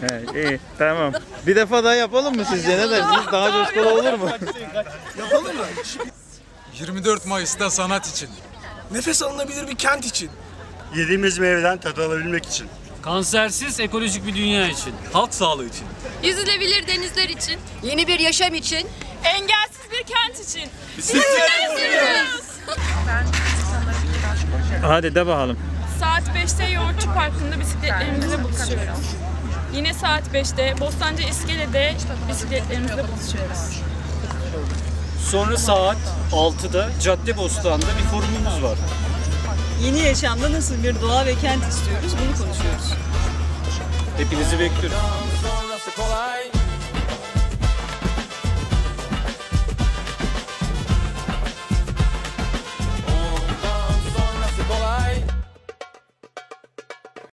He, iyi tamam. Bir defa daha yapalım mı sizce ne dersiniz? Daha coşkulu olur mu? 24 Mayıs'ta sanat için. Nefes alınabilir bir kent için. Yediğimiz meyveden tat alabilmek için. Kansersiz ekolojik bir dünya için. Halk sağlığı için. Yüzülebilir denizler için. Yeni bir yaşam için. Engelsiz bir kent için. Hadi de bakalım. Saat 5'te Yoğurtçu Parkı'nda bisikletlerimizle buluşuyoruz. Yine saat 5'te Bostancı İskele'de bisikletlerimizle buluşuyoruz. Sonra saat 6'da Caddebostan'da bir forumumuz var. Yeni yaşamda nasıl bir doğa ve kent istiyoruz bunu konuşuyoruz. Hepinizi bekliyoruz. Sonrası kolay